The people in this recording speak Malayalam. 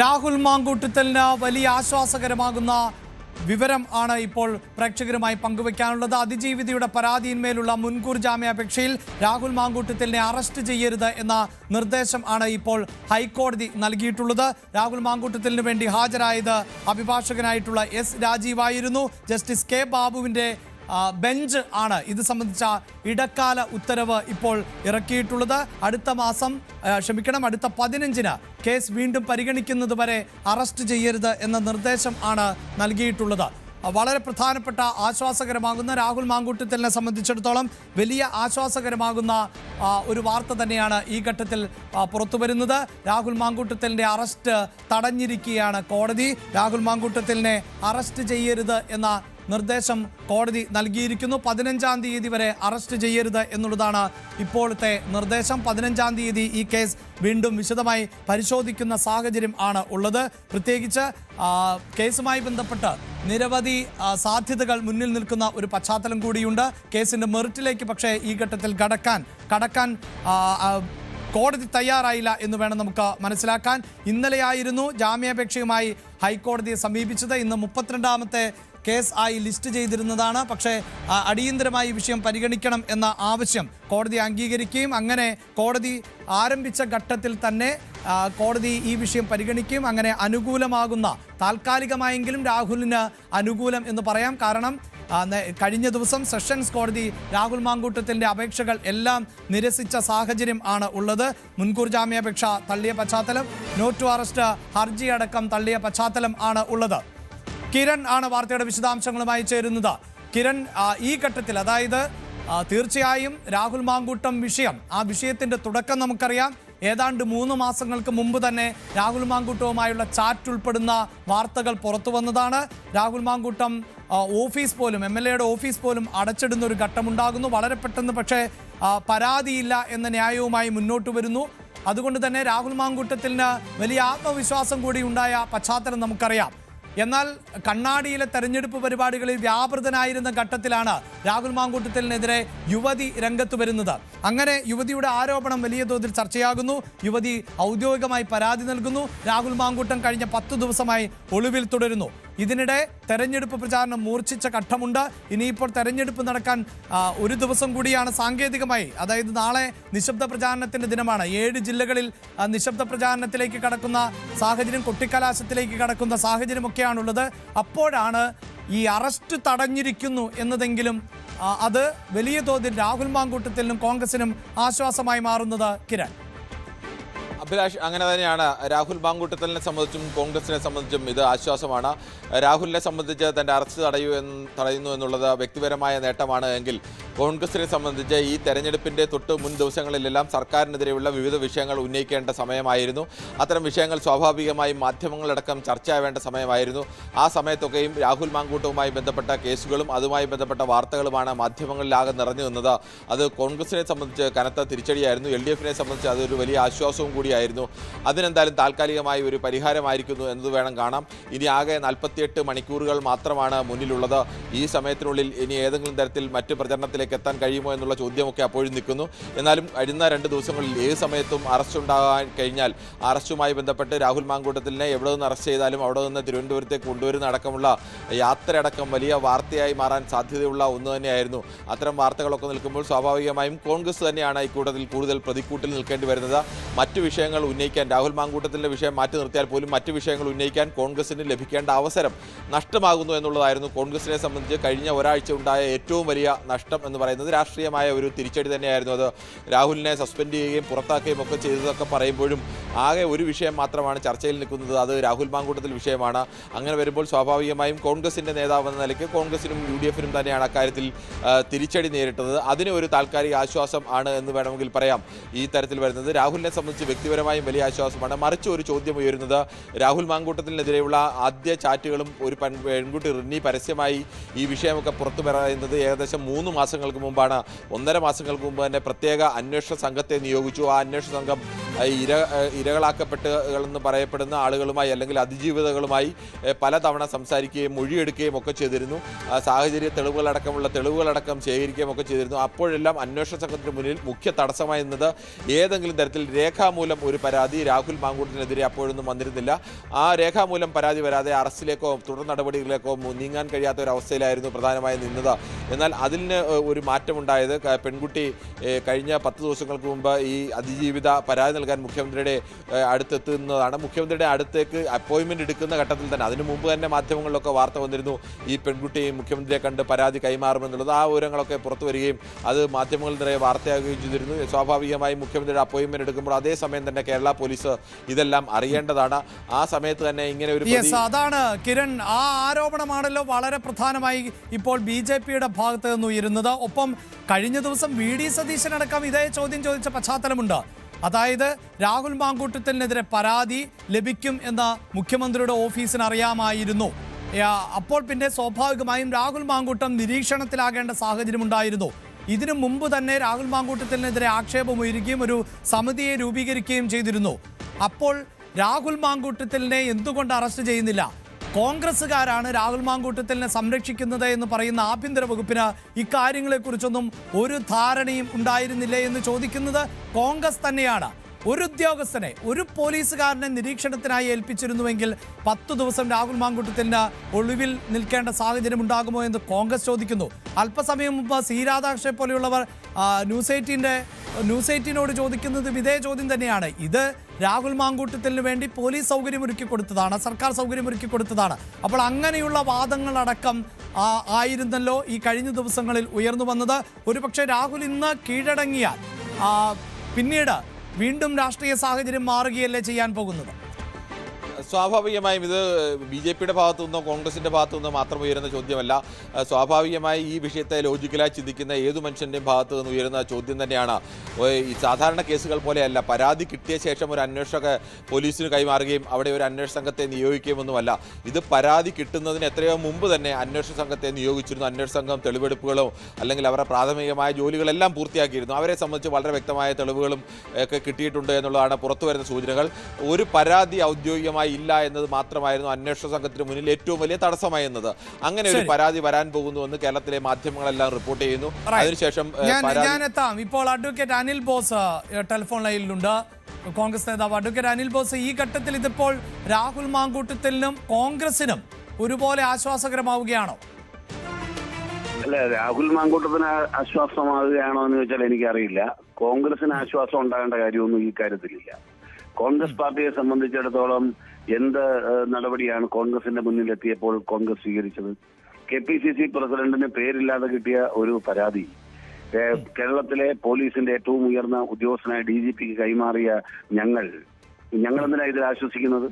രാഹുൽ മാങ്കൂട്ടത്തലിന് വലിയ ആശ്വാസകരമാകുന്ന വിവരം ആണ് ഇപ്പോൾ പ്രേക്ഷകരുമായി പങ്കുവെക്കാനുള്ളത്. അതിജീവിതയുടെ പരാതിയിന്മേലുള്ള മുൻകൂർ ജാമ്യാപേക്ഷയിൽ രാഹുൽ മാങ്കൂട്ടത്തലിനെ അറസ്റ്റ് ചെയ്യരുത് എന്ന നിർദ്ദേശം ആണ് ഇപ്പോൾ ഹൈക്കോടതി നൽകിയിട്ടുള്ളത്. രാഹുൽ മാങ്കൂട്ടത്തലിന് വേണ്ടി ഹാജരായത് അഭിഭാഷകനായിട്ടുള്ള എസ് രാജീവായിരുന്നു. ജസ്റ്റിസ് കെ ബാബുവിന്റെ ആ, ബെഞ്ച് ആണ്. ഇത് സംബന്ധിച്ച ഇടക്കാല ഉത്തരവ് ഇപ്പോൾ ഇറക്കിയിട്ടുള്ളത്. അടുത്ത മാസം ക്ഷമിക്കണം അടുത്ത പതിനഞ്ചിന് കേസ് വീണ്ടും പരിഗണിക്കുന്നത് വരെ അറസ്റ്റ് ചെയ്യരുത് എന്ന നിർദ്ദേശം ആണ് നൽകിയിട്ടുള്ളത്. വളരെ പ്രധാനപ്പെട്ട ആശ്വാസകരമാകുന്ന രാഹുൽ മാങ്കൂട്ടത്തിലിനെ സംബന്ധിച്ചിടത്തോളം വലിയ ആശ്വാസകരമാകുന്ന ഒരു വാർത്ത തന്നെയാണ് ഈ ഘട്ടത്തിൽ പുറത്തു വരുന്നത് രാഹുൽ മാങ്കൂട്ടത്തിലിന്റെ അറസ്റ്റ് തടഞ്ഞിരിക്കുകയാണ് കോടതി. രാഹുൽ മാങ്കൂട്ടത്തിലിനെ അറസ്റ്റ് ചെയ്യരുത് എന്ന നിർദ്ദേശം കോടതി നൽകിയിരിക്കുന്നു. പതിനഞ്ചാം തീയതി വരെ അറസ്റ്റ് ചെയ്യരുത് എന്നുള്ളതാണ് ഇപ്പോഴത്തെ നിർദ്ദേശം. പതിനഞ്ചാം തീയതി ഈ കേസ് വീണ്ടും വിശദമായി പരിശോധിക്കുന്ന സാഹചര്യം ആണ് ഉള്ളത്. പ്രത്യേകിച്ച് കേസുമായി ബന്ധപ്പെട്ട് നിരവധി സാധ്യതകൾ മുന്നിൽ നിൽക്കുന്ന ഒരു പശ്ചാത്തലം കൂടിയുണ്ട്. കേസിന്റെ മെറിറ്റിലേക്ക് പക്ഷേ ഈ ഘട്ടത്തിൽ കടക്കാൻ കടക്കാൻ കോടതി തയ്യാറായില്ല എന്ന് വേണം നമുക്ക് മനസ്സിലാക്കാൻ. ഇന്നലെയായിരുന്നു ജാമ്യാപേക്ഷയുമായി ഹൈക്കോടതിയെ സമീപിച്ചത്. ഇന്ന് മുപ്പത്തിരണ്ടാമത്തെ കേസ് ആയി ലിസ്റ്റ് ചെയ്തിരുന്നതാണ്. പക്ഷേ അടിയന്തരമായി വിഷയം പരിഗണിക്കണം എന്ന ആവശ്യം കോടതി അംഗീകരിക്കുകയും അങ്ങനെ കോടതി ആരംഭിച്ച ഘട്ടത്തിൽ തന്നെ കോടതി ഈ വിഷയം പരിഗണിക്കുകയും അങ്ങനെ അനുകൂലമാകുന്ന താൽക്കാലികമായെങ്കിലും രാഹുലിന് അനുകൂലം എന്ന് പറയാം. കാരണം കഴിഞ്ഞ ദിവസം സെഷൻസ് കോടതി രാഹുൽ മാങ്കൂട്ടത്തിന്റെ അപേക്ഷകൾ എല്ലാം നിരസിച്ച സാഹചര്യം ആണ് ഉള്ളത്. മുൻകൂർ ജാമ്യാപേക്ഷ തള്ളിയ പശ്ചാത്തലം നോട്ട് ടു അറസ്റ്റ് ഹർജി അടക്കം തള്ളിയ പശ്ചാത്തലം ആണ് ഉള്ളത്. കിരൺ ആണ് വാർത്തയുടെ വിശദാംശങ്ങളുമായി ചേരുന്നത്. കിരൺ ഈ ഘട്ടത്തിൽ അതായത് തീർച്ചയായും രാഹുൽ മാങ്കൂട്ടം വിഷയം ആ വിഷയത്തിന്റെ തുടക്കം നമുക്കറിയാം. ഏതാണ്ട് മൂന്ന് മാസങ്ങൾക്ക് മുമ്പ് തന്നെ രാഹുൽ മാങ്കൂട്ടവുമായുള്ള ചാറ്റ് ഉൾപ്പെടുന്ന വാർത്തകൾ പുറത്തു വന്നതാണ്. രാഹുൽ മാങ്കൂട്ടം ഓഫീസ് പോലും എം എൽ എയുടെ ഓഫീസ് പോലും അടച്ചിടുന്ന ഒരു ഘട്ടമുണ്ടാകുന്നു. വളരെ പെട്ടെന്ന് പക്ഷേ പരാതിയില്ല എന്ന ന്യായവുമായി മുന്നോട്ട് വരുന്നു. അതുകൊണ്ട് തന്നെ രാഹുൽ മാങ്കൂട്ടത്തിന് വലിയ ആത്മവിശ്വാസം കൂടി ഉണ്ടായ പശ്ചാത്തലം നമുക്കറിയാം. എന്നാൽ കണ്ണാടിയിലെ തെരഞ്ഞെടുപ്പ് പരിപാടികളിൽ വ്യാപൃതനായിരുന്ന ഘട്ടത്തിലാണ് രാഹുൽ മാങ്കൂട്ടത്തിനെതിരെ യുവതി രംഗത്ത് വരുന്നത്. അങ്ങനെ യുവതിയുടെ ആരോപണം വലിയ തോതിൽ ചർച്ചയാകുന്നു. യുവതി ഔദ്യോഗികമായി പരാതി നൽകുന്നു. രാഹുൽ മാങ്കൂട്ടം കഴിഞ്ഞ പത്തു ദിവസമായി ഒളിവിൽ തുടരുന്നു. ഇതിനിടെ തെരഞ്ഞെടുപ്പ് പ്രചാരണം മൂർച്ഛിച്ച ഘട്ടമുണ്ട്. ഇനിയിപ്പോൾ തെരഞ്ഞെടുപ്പ് നടക്കാൻ ഒരു ദിവസം കൂടിയാണ് സാങ്കേതികമായി അതായത് നാളെ നിശബ്ദ പ്രചാരണത്തിന്റെ ദിനമാണ്. ഏഴ് ജില്ലകളിൽ നിശബ്ദ പ്രചാരണത്തിലേക്ക് കടക്കുന്ന സാഹചര്യം കൊട്ടിക്കലാശത്തിലേക്ക് കടക്കുന്ന സാഹചര്യമൊക്കെയാണുള്ളത്. അപ്പോഴാണ് ഈ അറസ്റ്റ് തടഞ്ഞിരിക്കുന്നു എന്നതെങ്കിലും അത് വലിയ തോതിൽ രാഹുൽ മാങ്കൂട്ടത്തിനും കോൺഗ്രസിനും ആശ്വാസമായി മാറുന്നത് കിരൺ. അഭിലാഷ് അങ്ങനെ തന്നെയാണ്. രാഹുൽ മാങ്കൂട്ടത്തലിനെ സംബന്ധിച്ചും കോൺഗ്രസിനെ സംബന്ധിച്ചും ഇത് ആശ്വാസമാണ്. രാഹുലിനെ സംബന്ധിച്ച് തന്റെ അറസ്റ്റ് തടയൂ എന്ന് തടയുന്നു എന്നുള്ളത് വ്യക്തിപരമായ നേട്ടമാണ് എങ്കിൽ കോൺഗ്രസിനെ സംബന്ധിച്ച് ഈ തെരഞ്ഞെടുപ്പിന്റെ തൊട്ട് മുൻ ദിവസങ്ങളിലെല്ലാം സർക്കാരിനെതിരെയുള്ള വിവിധ വിഷയങ്ങൾ ഉന്നയിക്കേണ്ട സമയമായിരുന്നു. അത്തരം വിഷയങ്ങൾ സ്വാഭാവികമായും മാധ്യമങ്ങളടക്കം ചർച്ചയാവേണ്ട സമയമായിരുന്നു. ആ സമയത്തൊക്കെയും രാഹുൽ മാങ്കൂട്ടവുമായി ബന്ധപ്പെട്ട കേസുകളും അതുമായി ബന്ധപ്പെട്ട വാർത്തകളുമാണ് മാധ്യമങ്ങളിലാകെ നിറഞ്ഞു നിന്നത്. അത് കോൺഗ്രസിനെ സംബന്ധിച്ച് കനത്ത തിരിച്ചടിയായിരുന്നു. എൽ ഡി എഫിനെ സംബന്ധിച്ച് അതൊരു വലിയ ആശ്വാസവും കൂടിയായിരുന്നു. അതിനെന്തായാലും താൽക്കാലികമായി ഒരു പരിഹാരമായിരിക്കുന്നു എന്നത് വേണം കാണാം. ഇനി ആകെ നാൽപ്പത്തിയെട്ട് മണിക്കൂറുകൾ മാത്രമാണ് മുന്നിലുള്ളത്. ഈ സമയത്തിനുള്ളിൽ ഇനി ഏതെങ്കിലും തരത്തിൽ മറ്റ് പ്രചരണത്തിലേക്ക് എത്താൻ കഴിയുമോ എന്നുള്ള ചോദ്യമൊക്കെ അപ്പോഴും നിൽക്കുന്നു. എന്നാലും കഴിഞ്ഞ രണ്ട് ദിവസങ്ങളിൽ ഏത് സമയത്തും അറസ്റ്റ് ഉണ്ടാകാൻ കഴിഞ്ഞാൽ അറസ്റ്റുമായി ബന്ധപ്പെട്ട് രാഹുൽ മാങ്കൂട്ടത്തിലിനെ എവിടെ നിന്ന് അറസ്റ്റ് ചെയ്താലും അവിടെ നിന്ന് തിരുവനന്തപുരത്തേക്ക് കൊണ്ടുവരുന്ന അടക്കമുള്ള യാത്രയടക്കം വലിയ വാർത്തയായി മാറാൻ സാധ്യതയുള്ള ഒന്ന് തന്നെയായിരുന്നു. അത്തരം വാർത്തകളൊക്കെ നിൽക്കുമ്പോൾ സ്വാഭാവികമായും കോൺഗ്രസ് തന്നെയാണ് ഇക്കൂട്ടത്തിൽ കൂടുതൽ പ്രതിക്കൂട്ടിൽ നിൽക്കേണ്ടി വരുന്നത്. മറ്റു വിഷയങ്ങൾ ഉന്നയിക്കാൻ രാഹുൽ മാങ്കൂട്ടത്തിന്റെ വിഷയം മാറ്റി നിർത്തിയാൽ പോലും മറ്റ് വിഷയങ്ങൾ ഉന്നയിക്കാൻ കോൺഗ്രസിന് ലഭിക്കേണ്ട അവസരം നഷ്ടമാകുന്നു എന്നുള്ളതായിരുന്നു കോൺഗ്രസിനെ സംബന്ധിച്ച് കഴിഞ്ഞ ഒരാഴ്ച ഉണ്ടായ ഏറ്റവും വലിയ നഷ്ടം എന്ന് പറയുന്നത്. രാഷ്ട്രീയമായ ഒരു തിരിച്ചടി തന്നെയായിരുന്നു അത്. രാഹുലിനെ സസ്പെൻഡ് ചെയ്യുകയും പുറത്താക്കുകയും ഒക്കെ ചെയ്തതൊക്കെ പറയുമ്പോഴും ആകെ ഒരു വിഷയം മാത്രമാണ് ചർച്ചയിൽ നിൽക്കുന്നത്. അത് രാഹുൽ മാങ്കൂട്ടത്തിൽ വിഷയമാണ്. അങ്ങനെ വരുമ്പോൾ സ്വാഭാവികമായും കോൺഗ്രസിന്റെ നേതാവ് എന്ന നിലയ്ക്ക് കോൺഗ്രസിനും യു ഡി എഫിനും തന്നെയാണ് അക്കാര്യത്തിൽ തിരിച്ചടി നേരിട്ടത്. അതിന് ഒരു താൽക്കാലിക ആശ്വാസം ആണ് എന്ന് വേണമെങ്കിൽ പറയാം. ഈ തരത്തിൽ വരുന്നത്. രാഹുലിനെ സംബന്ധിച്ച് വ്യക്തിപരമായും വലിയ ആശ്വാസമാണ്. മറിച്ച് ഒരു ചോദ്യം ഉയരുന്നത് രാഹുൽ മാങ്കൂട്ടത്തിനെതിരെയുള്ള ആദ്യ ചാറ്റുകളും ഒരു പെൺ- പെൺകുട്ടി റിന്നി പരസ്യമായി ഈ വിഷയമൊക്കെ പുറത്തു പറയുന്നത് ഏകദേശം മൂന്ന് മാസങ്ങൾക്ക് മുമ്പാണ് ഒന്നര മാസങ്ങൾക്ക് മുമ്പ് തന്നെ പ്രത്യേക അന്വേഷണ സംഘത്തെ നിയോഗിച്ചു. ആ അന്വേഷണ സംഘം ഇര ഇരകളാക്കപ്പെട്ടുകളെന്ന് പറയപ്പെടുന്ന ആളുകളുമായി അല്ലെങ്കിൽ അതിജീവിതകളുമായി പലതവണ സംസാരിക്കുകയും മൊഴിയെടുക്കുകയും ഒക്കെ ചെയ്തിരുന്നു. സാഹചര്യ തെളിവുകളടക്കമുള്ള തെളിവുകളടക്കം ശേഖരിക്കുകയും ഒക്കെ ചെയ്തിരുന്നു. അപ്പോഴെല്ലാം അന്വേഷണ സംഘത്തിന് മുന്നിൽ മുഖ്യ തടസ്സമായി നിന്നത് ഏതെങ്കിലും തരത്തിൽ രേഖാമൂലം ഒരു പരാതി. രാഹുൽ മാങ്കൂട്ടിനെതിരെ അപ്പോഴൊന്നും വന്നിരുന്നില്ല. ആ രേഖാമൂലം പരാതി വരാതെ അറസ്റ്റിലേക്കോ തുടർ നടപടികളിലേക്കോ നീങ്ങാൻ കഴിയാത്ത ഒരു അവസ്ഥയിലായിരുന്നു പ്രധാനമായും നിന്നത്. എന്നാൽ അതിന് ഒരു മാറ്റമുണ്ടായത് പെൺകുട്ടി കഴിഞ്ഞ പത്ത് ദിവസങ്ങൾക്ക് മുമ്പ് ഈ അതിജീവിത പരാതി നൽകാൻ മുഖ്യമന്ത്രിയുടെ അടുത്തെത്തുന്നതാണ്. മുഖ്യമന്ത്രിയുടെ അടുത്തേക്ക് അപ്പോയിന്റ്മെന്റ് എടുക്കുന്ന ഘട്ടത്തിൽ തന്നെ അതിനു മുമ്പ് തന്നെ മാധ്യമങ്ങളിലൊക്കെ വാർത്ത വന്നിരുന്നു ഈ പെൺകുട്ടി മുഖ്യമന്ത്രിയെ കണ്ട് പരാതി കൈമാറുമെന്നുള്ളത്. ആ വിവരങ്ങളൊക്കെ പുറത്തു വരികയും അത് മാധ്യമങ്ങളിൽ നിറയെ വാർത്തയാകുകയും ചെയ്തിരുന്നു. സ്വാഭാവികമായും മുഖ്യമന്ത്രിയുടെ അപ്പോയിന്റ്മെന്റ് എടുക്കുമ്പോൾ അതേസമയം തന്നെ കേരള പോലീസ് ഇതെല്ലാം അറിയേണ്ടതാണ്. ആ സമയത്ത് തന്നെ ഇങ്ങനെ ഒരു അതാണ് കിരൺ. ആ ആരോപണമാണല്ലോ വളരെ പ്രധാനമായി ഇപ്പോൾ ബി ജെ പിയുടെ ഭാഗത്ത് നിന്ന് ഉയരുന്നത്. ഒപ്പം കഴിഞ്ഞ ദിവസം വി ഡി സതീശൻ അടക്കം ഇതേ ചോദ്യം ചോദിച്ച പശ്ചാത്തലമുണ്ട്. അതായത് രാഹുൽ മാങ്കൂട്ടത്തിനെതിരെ പരാതി ലഭിക്കും എന്ന മുഖ്യമന്ത്രിയുടെ ഓഫീസിന് അറിയാമായിരുന്നു അപ്പോൾ പിന്നെ സ്വാഭാവികമായും രാഹുൽ മാങ്കൂട്ടം നിരീക്ഷണത്തിലാകേണ്ട സാഹചര്യം ഉണ്ടായിരുന്നു ഇതിനു മുമ്പ് തന്നെ രാഹുൽ മാങ്കൂട്ടത്തിനെതിരെ ആക്ഷേപം ഉയരുകയും ഒരു സമിതിയെ രൂപീകരിക്കുകയും ചെയ്തിരുന്നു. അപ്പോൾ രാഹുൽ മാങ്കൂട്ടത്തിലിനെ എന്തുകൊണ്ട് അറസ്റ്റ് ചെയ്യുന്നില്ല? കോൺഗ്രസ്സുകാരാണ് രാഹുൽ മാങ്കൂട്ടത്തിലിനെ സംരക്ഷിക്കുന്നത് എന്ന് പറയുന്ന ആഭ്യന്തര വകുപ്പിന് ഇക്കാര്യങ്ങളെക്കുറിച്ചൊന്നും ഒരു ധാരണയും ഉണ്ടായിരുന്നില്ല എന്ന് ചോദിക്കുന്നത് കോൺഗ്രസ് തന്നെയാണ്. ഒരു ഉദ്യോഗസ്ഥനെ ഒരു പോലീസുകാരനെ നിരീക്ഷണത്തിനായി ഏൽപ്പിച്ചിരുന്നുവെങ്കിൽ പത്തു ദിവസം രാഹുൽ മാങ്കുട്ടത്തിന് ഒളിവിൽ നിൽക്കേണ്ട സാഹചര്യം ഉണ്ടാകുമോ എന്ന് കോൺഗ്രസ് ചോദിക്കുന്നു. അല്പസമയം മുമ്പ് സി രാധാകൃഷ്ണനെ പോലെയുള്ളവർ ന്യൂസ് എയ്റ്റീന്റെ ന്യൂസ് എയ്റ്റീനോട് ചോദിക്കുന്നത് ഇതേ ചോദ്യം തന്നെയാണ്. ഇത് രാഹുൽ മാങ്കൂട്ടത്തിന് വേണ്ടി പോലീസ് സൗകര്യം ഒരുക്കി കൊടുത്തതാണ് സർക്കാർ സൗകര്യം ഒരുക്കി കൊടുത്തതാണ്. അപ്പോൾ അങ്ങനെയുള്ള വാദങ്ങളടക്കം ആയിരുന്നല്ലോ ഈ കഴിഞ്ഞ ദിവസങ്ങളിൽ ഉയർന്നു വന്നത്. ഒരുപക്ഷെ രാഹുൽ ഇന്ന് കീഴടങ്ങിയാൽ പിന്നീട് വീണ്ടും രാഷ്ട്രീയ സാഹചര്യം മാറുകയല്ലേ ചെയ്യാൻ പോകുന്നത്? സ്വാഭാവികമായും ഇത് ബി ജെ പിയുടെ ഭാഗത്തു നിന്നോ കോൺഗ്രസിന്റെ ഭാഗത്തു നിന്നോ മാത്രം ഉയരുന്ന ചോദ്യമല്ല. സ്വാഭാവികമായി ഈ വിഷയത്തെ ലോജിക്കലായി ചിന്തിക്കുന്ന ഏതു മനുഷ്യന്റെയും ഭാഗത്തു നിന്ന് ഉയരുന്ന ചോദ്യം തന്നെയാണ്. ഈ സാധാരണ കേസുകൾ പോലെയല്ല. പരാതി കിട്ടിയ ശേഷം ഒരു അന്വേഷക പോലീസിന് കൈമാറുകയും അവിടെ ഒരു അന്വേഷണ സംഘത്തെ നിയോഗിക്കുകയും ഒന്നുമല്ല ഇത് പരാതി കിട്ടുന്നതിന് എത്രയോ മുമ്പ് തന്നെ അന്വേഷണ സംഘത്തെ നിയോഗിച്ചിരുന്നു. അന്വേഷണ സംഘം തെളിവെടുപ്പുകളോ അല്ലെങ്കിൽ അവരുടെ പ്രാഥമികമായ ജോലികളെല്ലാം പൂർത്തിയാക്കിയിരുന്നു. അവരെ സംബന്ധിച്ച് വളരെ വ്യക്തമായ തെളിവുകളും ഒക്കെ കിട്ടിയിട്ടുണ്ട് എന്നുള്ളതാണ് പുറത്തു വരുന്ന സൂചനകൾ. ഒരു പരാതി ഔദ്യോഗികമായി ഇല്ല എന്നത് മാത്രമായിരുന്നു അന്വേഷണ സംഘത്തിന് മുന്നിൽ ഏറ്റവും വലിയ തടസ്സമായി എന്നത് അങ്ങനെ ഒരു പരാതി വരാൻ പോകുന്നുവെന്ന് കേരളത്തിലെ മാധ്യമങ്ങളെല്ലാം റിപ്പോർട്ട് ചെയ്യുന്നു. അതിനുശേഷം ഞാൻ ഞാൻ എത്താം. ഇപ്പോൾ അഡ്വക്കേറ്റ് അനിൽ ബോസ് ടെലിഫോൺ ലൈനിലുണ്ട്. കോൺഗ്രസ് നേതാവ് അഡ്വക്കേറ്റ് അനിൽ ബോസ് ഈ ഘട്ടത്തിൽ ഇതിപ്പോൾ രാഹുൽ മാങ്കൂട്ടത്തിനും കോൺഗ്രസിനും ഒരുപോലെ ആശ്വാസകരമാവുകയാണോ? അല്ല രാഹുൽ മാങ്കൂട്ടത്തിന് ആശ്വാസമാവുകയാണോ എന്ന് ചോദിച്ചാൽ എനിക്കറിയില്ല. കോൺഗ്രസിന് ആശ്വാസം ഉണ്ടാകേണ്ട കാര്യമൊന്നും ഈ കാര്യത്തിലില്ല. കോൺഗ്രസ് പാർട്ടിയെ സംബന്ധിച്ചിടത്തോളം എന്ത് നടപടിയാണ് കോൺഗ്രസിന്റെ മുന്നിൽ എത്തിയപ്പോൾ കോൺഗ്രസ് സ്വീകരിച്ചത്? കെ പി സി സി പ്രസിഡന്റിന് പേരില്ലാതെ കിട്ടിയ ഒരു പരാതി. കേരളത്തിലെ പോലീസിന്റെ ഏറ്റവും ഉയർന്ന ഉദ്യോഗസ്ഥനായ ഡി ജി പിക്ക് കൈമാറിയ ഞങ്ങൾ ഞങ്ങൾ എന്തിനാണ് ഇതിൽ ആശ്വസിക്കുന്നത്?